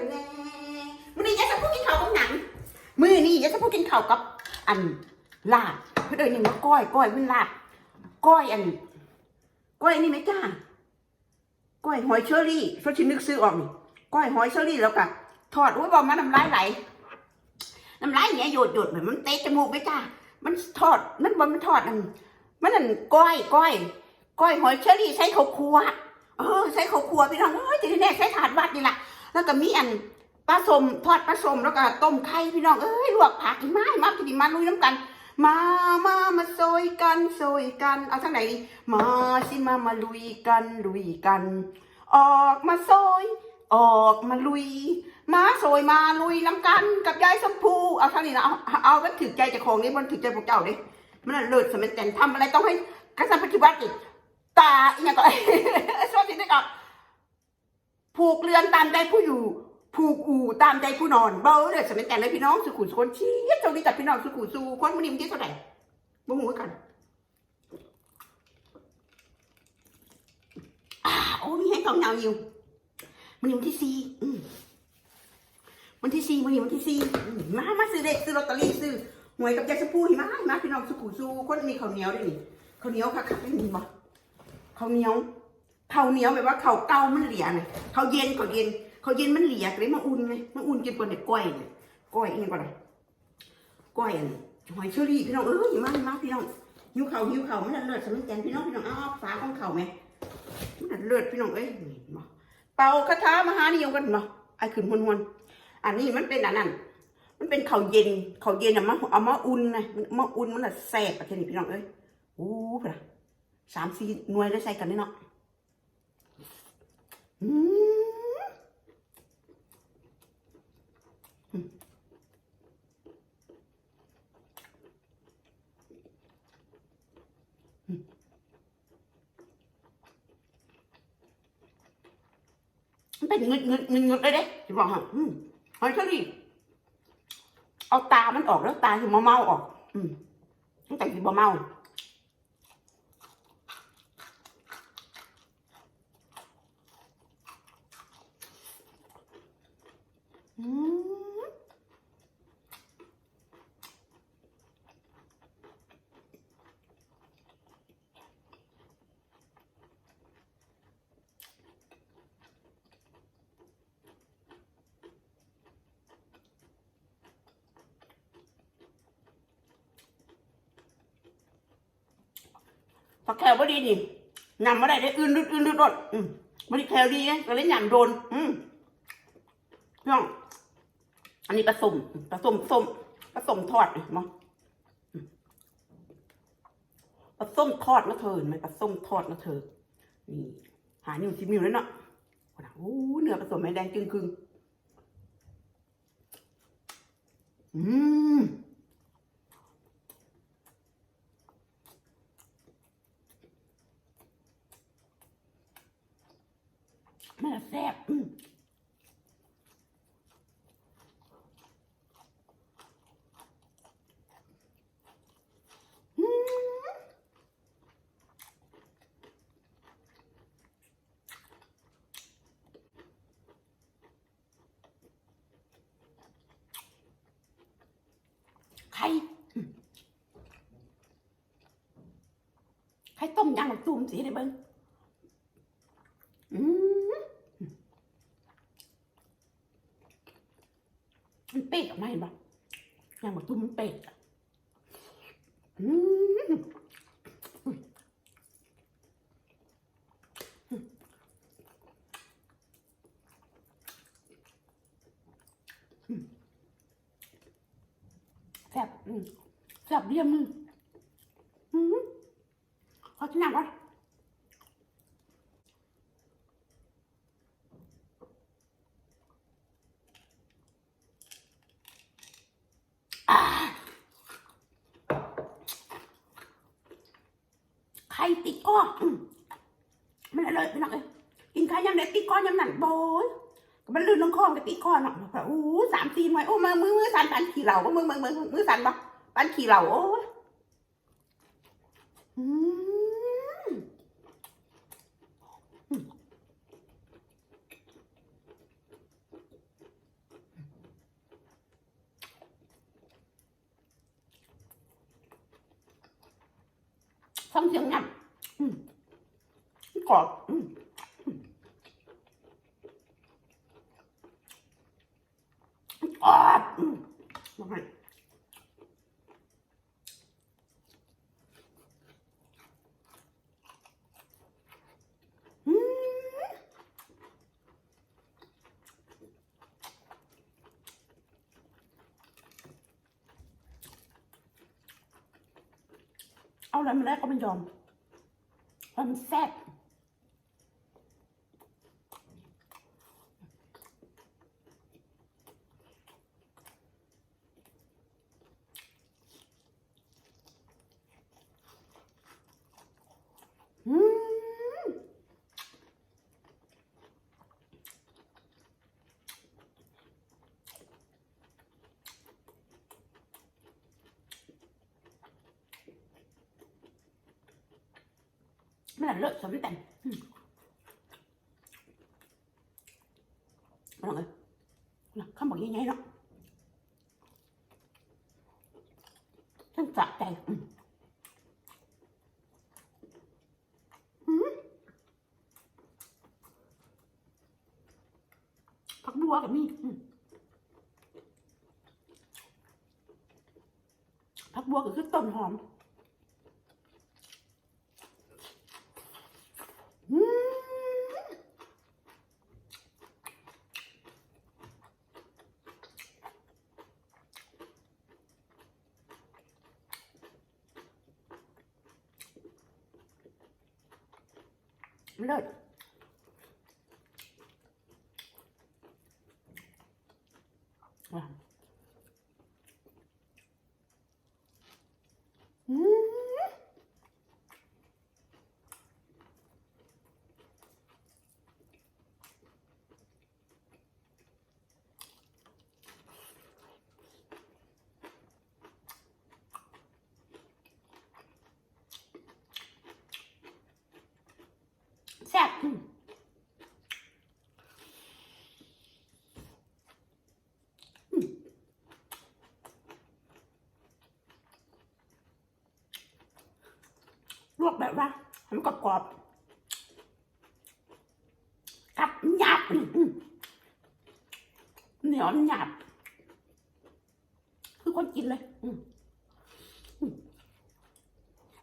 ยแลมื้อนี้ยายจะพูดกินข้าวกับหนังมื้อนี้ยายจะพูดกินข้าวกับอันลาบเพื่นเอ่หนึ่ว่าก้อยก้อยเพิ่นลาบก้อยอันก้อยนี่ไหมจ้าก้อยหอยเชอรี่เพราะฉันึกซื้อออกก้อยหอยเชอรี่แล้วก็ทอดอุ้ยบอกมาน้ำลายไหลน้ำลายเนี้ยหยดโยดเหมือนมันเตะจมูกไหมจ้ามันทอดนั่นบอมันทอดอันมันอันก้อยก้อยก้อยหอยเชอรี่ใช้ข้าวคั่วเออใช้ข้าวคั่วพี่น้องเอ้ยทีแน่ใช้ถาดวัดนี่แหละ แล้วก็มีอันปลาสมทอดปลาสมแล้วก็ต้มไข่พี่น้องเอ้ยลวกผักอีมามาพี่มาลุยน้ำกัน มามามาโซยกันโซยกันเอาทางไหนดีมาสิมามาลุยกันลุยกัน ออกมาโซยออกมาลุย มาโซยมาลุยน้ำกันกับยายสมพูเอาทางนี้นะเอาเอาเอามันถือใจจ้าของนี่มันถือใจพวกเจ้าดิมันนะเลิศสมัยแต่ทำอะไรต้องให้กษัตริย์ปัจจุบันอีกตาอีกอย่างก็ชอบที่ได้ก่อน ผูกเรือนตามใจผู้อยู่ ผูกอู่ตามใจผู้นอน เบ้าเลยสมัยแต่เลยพี่น้องสุขุมคนชี้เจ้านี้จับพี่น้องสุขุมสูคนมันนิ่มที่เท่าไหร่บ่หูกันอ่าโอ้มีให้กองเงาอยู่มันนิ่มที่สี่มวันที่สี่มันนิ่มวันที่สี่มามาซื้อเด็กซื้อลอตเตอรี่ซื้อหวยกับยาสปูหิมามาพี่น้องสุขุมสูคนมีข้าวเหนียวด้วยนี่ข้าวเหนียวค่ะค่ะไม่มีบ่ข้าวเหนียว ข้าเหนียวแบบว่าเขาเก่ามันเหลียไงข้าเย็นข้าเย็น เขาเย็นมันเหลียกเลยมาอุ่นไงมาอุ่นกินก่อนเด็กก้อยเนี่ยก้อยนี่ก่อนเลยก้อยอันนี้หอยเชอรี่พี่น้องเอ้ยมามากพี่น้องหิวเข่าหิวเข่ามันเลิศสมัยแกนพี่น้องพี่น้องอ้าวฟ้าของเข่าไหมมันเลิศพี่น้องเอ้ยเป่าคาถามหานิยมกันเนาะไอ้ขึ้นหวนหวนๆอันนี้มันเป็นอันนั้นมันเป็นเข้าเย็นเข้าเย็นอะมาเอามาอุ่นไงมันมาอุ่นมันละแซ่บอะทีนี้พี่น้องเอ้ยโอ้พระสามสี่หน่วยได้ใส่กันนี่เนาะ เป็นเงินเงินเงินเงินเลยเด้จะบอกฮะอืมหอยเชอรี่เอาตามันออกแล้วตาคือมาเมาออก อืมตั้งแต่ที่เมาอืม ผักแคลบ่ดีนี่ยำมาได้ได้อื่นดึดอื่นดึดรดอืมมันนี่แคลดีไงก็เลยยำโดน อืมพี่น้อง อันนี้ผสมผสมส้มผสมทอดมั้งผสมทอดนะเธอเห็นไหมผสมทอดนะเธอ นี่ หานิ้วชิมนิ้วแล้วเนาะโอ้เนื้อผสมไม่แดงจึงคึงอืม มันแซ่บอืมอืมไข่อืม ไข่ต้มยำหมักตูมสีได้เบิ้งอืมมันเป๊กออกมาเห็นปะย่างแบบตุ้มมันเป๊กอะอืมแซ่บอืมแซ่บเยี่ยมมึงอืม ขอที่นั่งก่อนไข่ติดก้อนมันอร่อยไปหน่อยกินไข่ยำเด็ดติดก้อนยำหนังโบยมันลื่นลงคอกับติดก้อนเนาะแบบโอ้สามสี่หน่วยโอ้มือมือมือสั่นปันขี่เหล่าก็มือมือมือมือสั่นปะปันขี่เหล่าโอ้อืม ฟังเสียงงับอืมกรอบอืมอืมกรอบอืมมาให้อืม เอาอะไรมาแรกก็ไม่ยอมมันแซ่บอืม ไม่เลิศสมแต่งอืมเอาเลยนะข้าบอกยังไงเนาะฉันสะใจผักบัวกับนี่อืมผักบัวก็คือต้นหอม อืม เซ่บลวกแบบว่ามันกรอบๆกัดหยาบเหนียวหยาบคือคนกินเลย อืม